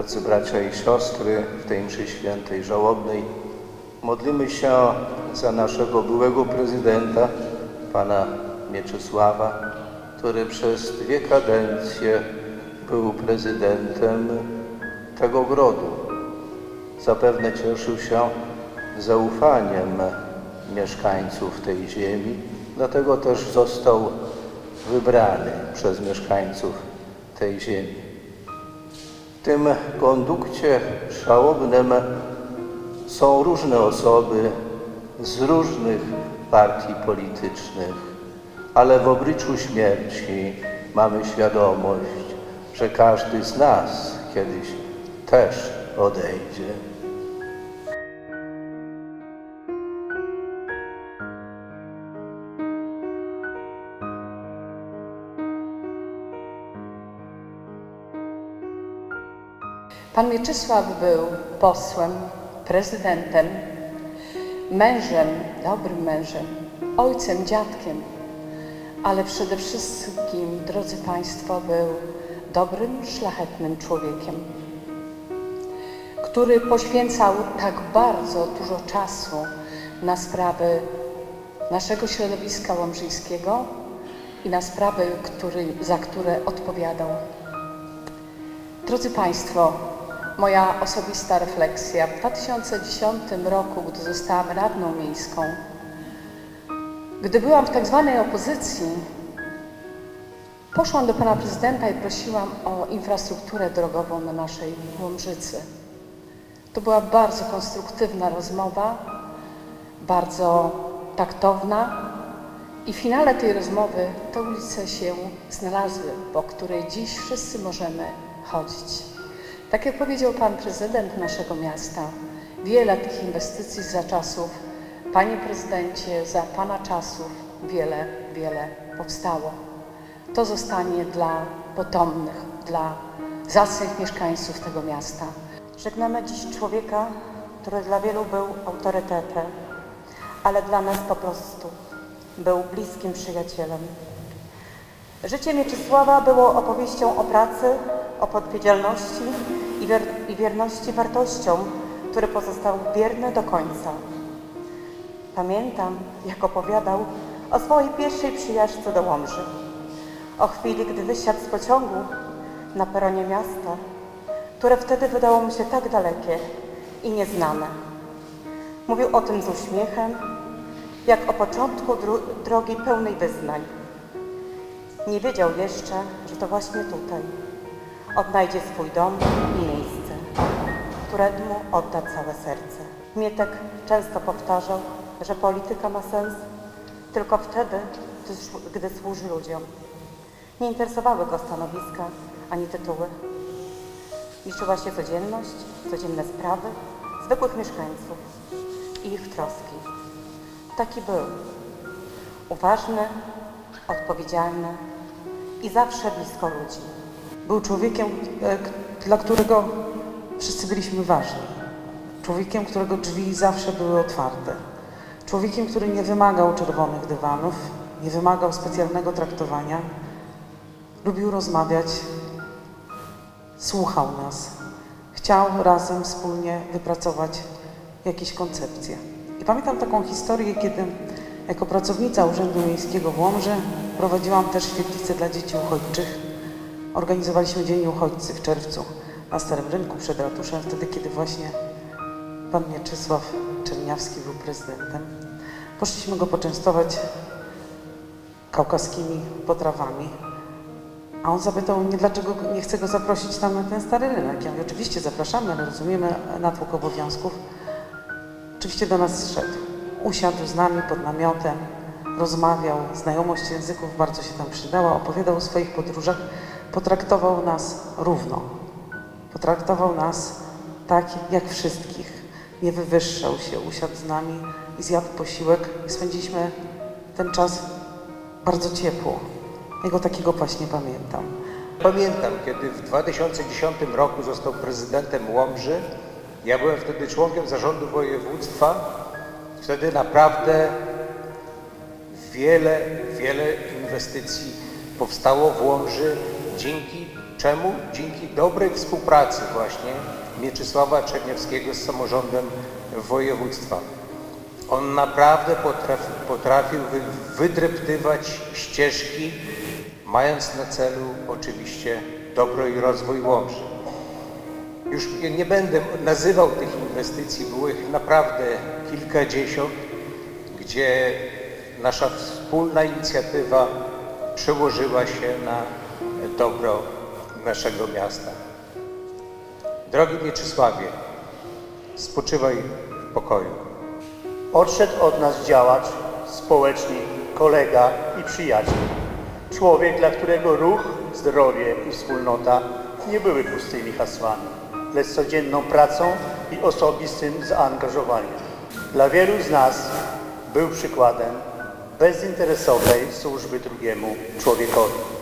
Drodzy bracia i siostry, w tej mszy świętej żałobnej modlimy się za naszego byłego prezydenta, pana Mieczysława, który przez dwie kadencje był prezydentem tego grodu. Zapewne cieszył się zaufaniem mieszkańców tej ziemi, dlatego też został wybrany przez mieszkańców tej ziemi. W tym kondukcie szałobnym są różne osoby z różnych partii politycznych, ale w obliczu śmierci mamy świadomość, że każdy z nas kiedyś też odejdzie. Pan Mieczysław był posłem, prezydentem, mężem, dobrym mężem, ojcem, dziadkiem, ale przede wszystkim, drodzy Państwo, był dobrym, szlachetnym człowiekiem, który poświęcał tak bardzo dużo czasu na sprawy naszego środowiska łomżyńskiego i na sprawy, który, za które odpowiadał. Drodzy Państwo, moja osobista refleksja. W 2010 roku, gdy zostałam radną miejską, gdy byłam w tak zwanej opozycji, poszłam do Pana Prezydenta i prosiłam o infrastrukturę drogową na naszej Łomżycy. To była bardzo konstruktywna rozmowa, bardzo taktowna i w finale tej rozmowy te ulice się znalazły, po której dziś wszyscy możemy chodzić. Tak jak powiedział Pan Prezydent naszego miasta, wiele tych inwestycji za czasów, Panie Prezydencie, za Pana czasów wiele, wiele powstało. To zostanie dla potomnych, dla zacnych mieszkańców tego miasta. Żegnamy dziś człowieka, który dla wielu był autorytetem, ale dla nas po prostu był bliskim przyjacielem. Życie Mieczysława było opowieścią o pracy, o odpowiedzialności wier- i wierności wartościom, który pozostał wierny do końca. Pamiętam, jak opowiadał o swojej pierwszej przyjażdżce do Łomży. O chwili, gdy wysiadł z pociągu na peronie miasta, które wtedy wydało mu się tak dalekie i nieznane. Mówił o tym z uśmiechem, jak o początku dro- drogi pełnej wyznań. Nie wiedział jeszcze, że to właśnie tutaj odnajdzie swój dom i któremu odda całe serce. Mietek często powtarzał, że polityka ma sens tylko wtedy, gdy, służy ludziom. Nie interesowały go stanowiska ani tytuły. Liczyła się codzienność, codzienne sprawy zwykłych mieszkańców i ich troski. Taki był. Uważny, odpowiedzialny i zawsze blisko ludzi. Był człowiekiem, e, dla którego wszyscy byliśmy ważni. Człowiekiem, którego drzwi zawsze były otwarte. Człowiekiem, który nie wymagał czerwonych dywanów, nie wymagał specjalnego traktowania. Lubił rozmawiać, słuchał nas. Chciał razem wspólnie wypracować jakieś koncepcje. I pamiętam taką historię, kiedy jako pracownica Urzędu Miejskiego w Łomży prowadziłam też świetlicę dla dzieci uchodźczych. Organizowaliśmy Dzień Uchodźcy w czerwcu na Starym Rynku przed ratuszem, wtedy kiedy właśnie pan Mieczysław Czerniawski był prezydentem. Poszliśmy go poczęstować kaukaskimi potrawami. A on zapytał mnie, dlaczego nie chce go zaprosić tam na ten stary rynek. Ja mówię, oczywiście zapraszamy, ale rozumiemy natłok obowiązków. Oczywiście do nas szedł. Usiadł z nami pod namiotem, rozmawiał, znajomość języków bardzo się tam przydała, opowiadał o swoich podróżach, potraktował nas równo. Potraktował nas tak jak wszystkich. nie wywyższał się, usiadł z nami i zjadł posiłek spędziliśmy ten czas bardzo ciepło. Jego takiego właśnie pamiętam. Pamiętam, kiedy w 2010 roku został prezydentem Łomży. Ja byłem wtedy członkiem zarządu województwa. Wtedy naprawdę wiele, wiele inwestycji powstało w Łomży, dzięki czemu? Dzięki dobrej współpracy właśnie Mieczysława Czerniewskiego z samorządem województwa. On naprawdę potrafi, potrafił wy, wydreptywać ścieżki, mając na celu oczywiście dobro i rozwój Łomży. Już nie będę nazywał tych inwestycji, było ich naprawdę kilkadziesiąt, gdzie nasza wspólna inicjatywa przełożyła się na dobro naszego miasta. Drogi Mieczysławie, spoczywaj w pokoju. Odszedł od nas działacz, społecznik, kolega i przyjaciel. Człowiek, dla którego ruch, zdrowie i wspólnota nie były pustymi hasłami, lecz codzienną pracą i osobistym zaangażowaniem. Dla wielu z nas był przykładem bezinteresownej służby drugiemu człowiekowi.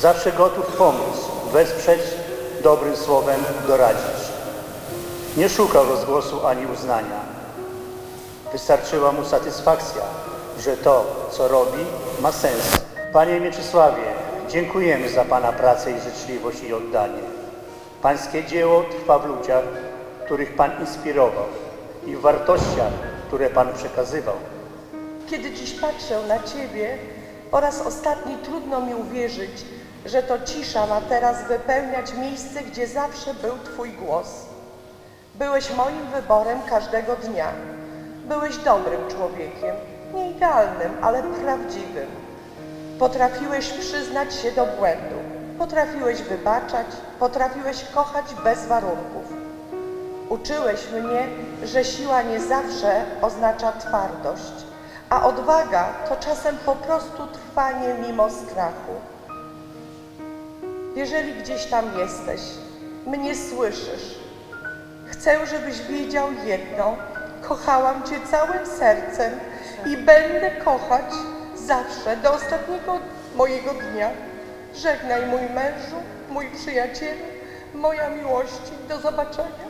Zawsze gotów pomóc, wesprzeć, dobrym słowem doradzić. Nie szukał rozgłosu ani uznania. Wystarczyła mu satysfakcja, że to, co robi, ma sens. Panie Mieczysławie, dziękujemy za Pana pracę i życzliwość i oddanie. Pańskie dzieło trwa w ludziach, których Pan inspirował i w wartościach, które Pan przekazywał. Kiedy dziś patrzę na Ciebie, po raz ostatni trudno mi uwierzyć, że to cisza ma teraz wypełniać miejsce, gdzie zawsze był Twój głos. Byłeś moim wyborem każdego dnia. Byłeś dobrym człowiekiem, nie idealnym, ale prawdziwym. Potrafiłeś przyznać się do błędu, potrafiłeś wybaczać, potrafiłeś kochać bez warunków. Uczyłeś mnie, że siła nie zawsze oznacza twardość, a odwaga to czasem po prostu trwanie mimo strachu. Jeżeli gdzieś tam jesteś, mnie słyszysz, chcę, żebyś wiedział jedno. Kochałam Cię całym sercem i będę kochać zawsze, do ostatniego mojego dnia. Żegnaj mój mężu, mój przyjacielu, moja miłości. Do zobaczenia.